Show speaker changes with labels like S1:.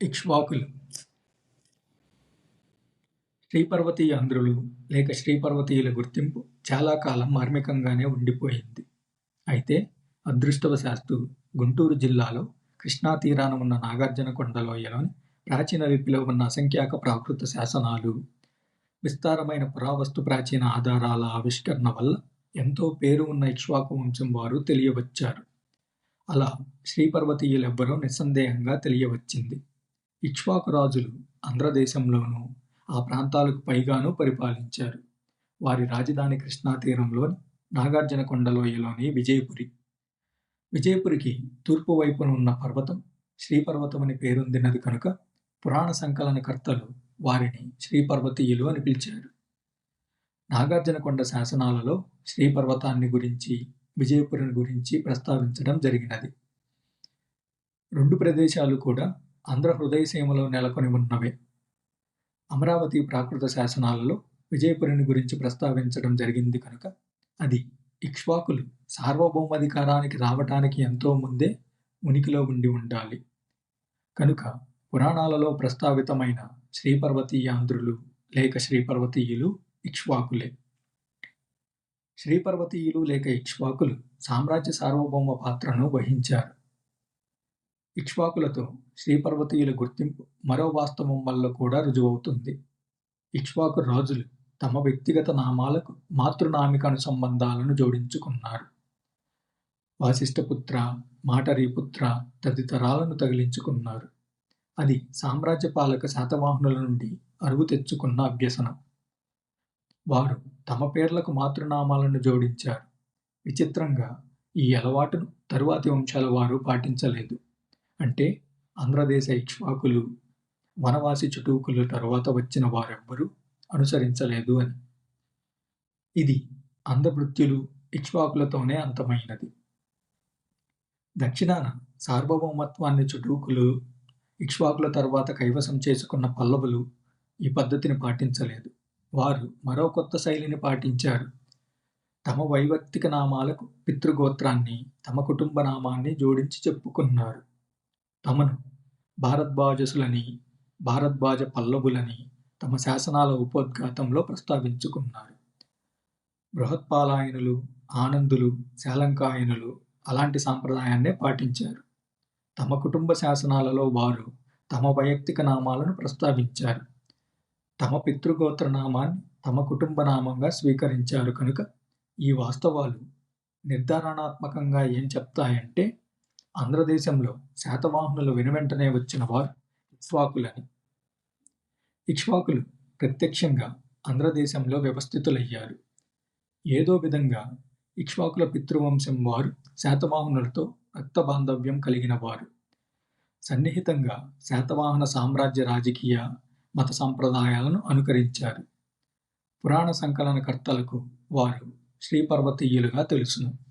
S1: ఇక్ష్వాకులు. శ్రీపర్వతీయ ఆంధ్రులు లేక శ్రీపర్వతీయుల గుర్తింపు చాలా కాలం మార్మికంగానే ఉండిపోయింది. అయితే అదృష్టవశాత్తు గుంటూరు జిల్లాలో కృష్ణా తీరాన ఉన్న నాగార్జున కొండలోయలోని ప్రాచీన లిపిలో ఉన్న అసంఖ్యాక ప్రాకృత శాసనాలు విస్తారమైన పురావస్తు ప్రాచీన ఆధారాల ఆవిష్కరణ వల్ల ఎంతో పేరు ఉన్న ఇక్ష్వాకు వంశం వారు తెలియవచ్చారు. అలా శ్రీపర్వతీయులెవ్వరో నిస్సందేహంగా తెలియవచ్చింది. ఇక్ష్వాకు రాజులు ఆంధ్రదేశంలోనూ ఆ ప్రాంతాలకు పైగాను పరిపాలించారు. వారి రాజధాని కృష్ణా తీరంలోని నాగార్జునకొండ లోయలోని విజయపురి. విజయపురికి తూర్పు వైపున ఉన్న పర్వతం శ్రీపర్వతం అని పేరొందినది కనుక పురాణ సంకలనకర్తలు వారిని శ్రీపర్వతీయులు అని పిలిచారు. నాగార్జునకొండ శాసనాలలో శ్రీపర్వతాన్ని గురించి విజయపురిని గురించి ప్రస్తావించడం జరిగినది. రెండు ప్రదేశాలు కూడా ఆంధ్ర హృదయసీమలో నెలకొని ఉన్నవే. అమరావతి ప్రాకృత శాసనాలలో విజయపురిని గురించి ప్రస్తావించడం జరిగింది కనుక అది ఇక్ష్వాకులు సార్వభౌమాధికారానికి రావటానికి ఎంతో ముందే ఉనికిలో ఉండి ఉండాలి. కనుక పురాణాలలో ప్రస్తావితమైన శ్రీపర్వతీయాంధ్రులు లేక శ్రీపర్వతీయులు ఇక్ష్వాకులే. శ్రీపర్వతీయులు లేక ఇక్ష్వాకులు సామ్రాజ్య సార్వభౌమ పాత్రను వహించారు. ఇక్ష్వాకులతో శ్రీపర్వతీయుల గుర్తింపు మరో వాస్తవం వల్ల కూడా రుజువవుతుంది. ఇక్ష్వాకు రాజులు తమ వ్యక్తిగత నామాలకు మాతృనామిక అనుసంబంధాలను జోడించుకున్నారు. వాసిష్ఠపుత్ర మాటరీపుత్ర తదితరాలను తగిలించుకున్నారు. అది సామ్రాజ్య పాలక శాతవాహనుల నుండి అరువు తెచ్చుకున్న అభ్యసనం. వారు తమ పేర్లకు మాతృనామాలను జోడించారు. విచిత్రంగా ఈ అలవాటును తరువాతి వంశాల వారు పాటించలేదు. అంటే ఆంధ్రదేశ ఇక్ష్వాకులు వనవాసి చుటూకుల తర్వాత వచ్చిన వారెవ్వరూ అనుసరించలేదు అని. ఇది అంధభృత్యులు ఇక్ష్వాకులతోనే అంతమైనది. దక్షిణాన సార్వభౌమత్వాన్ని చుటూకులు ఇక్ష్వాకుల తర్వాత కైవసం చేసుకున్న పల్లవులు ఈ పద్ధతిని పాటించలేదు. వారు మరో కొత్త శైలిని పాటించారు. తమ వైవక్తిక నామాలకు పితృగోత్రాన్ని తమ కుటుంబ నామాన్ని జోడించి చెప్పుకున్నారు. తమను భారద్వాజసులని భారద్వాజ పల్లవులని తమ శాసనాల ఉపోద్ఘాతంలో ప్రస్తావించుకున్నారు. బృహత్పాలాయనులు ఆనందులు శాలంకాయనులు అలాంటి సాంప్రదాయాన్నే పాటించారు. తమ కుటుంబ శాసనాలలో వారు తమ వైయక్తిక నామాలను ప్రస్తావించారు. తమ పితృగోత్ర నామాన్ని తమ కుటుంబ నామంగా స్వీకరించారు కనుక ఈ వాస్తవాలు నిర్ధారణాత్మకంగా ఏం చెప్తాయంటే ఆంధ్రదేశంలో శాతవాహనులు వెనువెంటనే వచ్చిన వారు ఇక్ష్వాకులని. ఇక్ష్వాకులు ప్రత్యక్షంగా ఆంధ్రదేశంలో వ్యవస్థితులయ్యారు. ఏదో విధంగా ఇక్ష్వాకుల పితృవంశం వారు శాతవాహనులతో రక్త బాంధవ్యం కలిగిన వారు. సన్నిహితంగా శాతవాహన సామ్రాజ్య రాజకీయ మత సంప్రదాయాలను అనుకరించారు. పురాణ సంకలనకర్తలకు వారు శ్రీపర్వతీయులుగా తెలుసును.